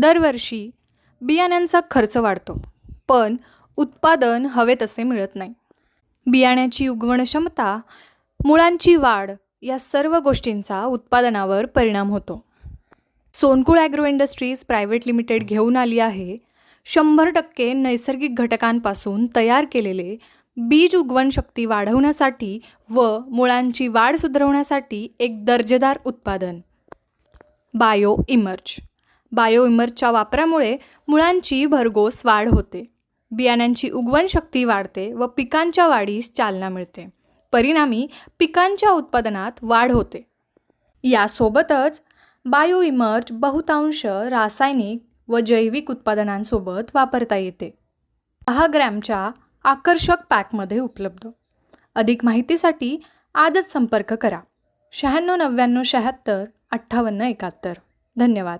दरवर्षी बियाण्यांचा खर्च वाढतो पण उत्पादन हवे तसे मिळत नाही. बियाण्याची उगवण क्षमता मुळांची वाढ या सर्व गोष्टींचा उत्पादनावर परिणाम होतो. Sonkul Agro Industries Private Limited घेऊन आली आहे शंभर टक्के नैसर्गिक घटकांपासून तयार केलेले बीज उगवण शक्ती वाढवण्यासाठी व मुळांची वाढ सुधारवण्यासाठी एक दर्जेदार उत्पादन. बायो इमर्ज बायोइमरच्या वापरामुळे मुळांची भरघोस वाढ होते. बियाण्यांची उगवण शक्ती वाढते व पिकांच्या वाढीस चालना मिळते. परिणामी पिकांच्या उत्पादनात वाढ होते. यासोबतच बायोइमर्ज बहुतांश रासायनिक व जैविक उत्पादनांसोबत वापरता येते. दहा ग्रॅमच्या आकर्षक पॅकमध्ये उपलब्ध. अधिक माहितीसाठी आजच संपर्क करा. शहाण्णव नव्याण्णव शहात्तर अठ्ठावन्न एकाहत्तर. धन्यवाद.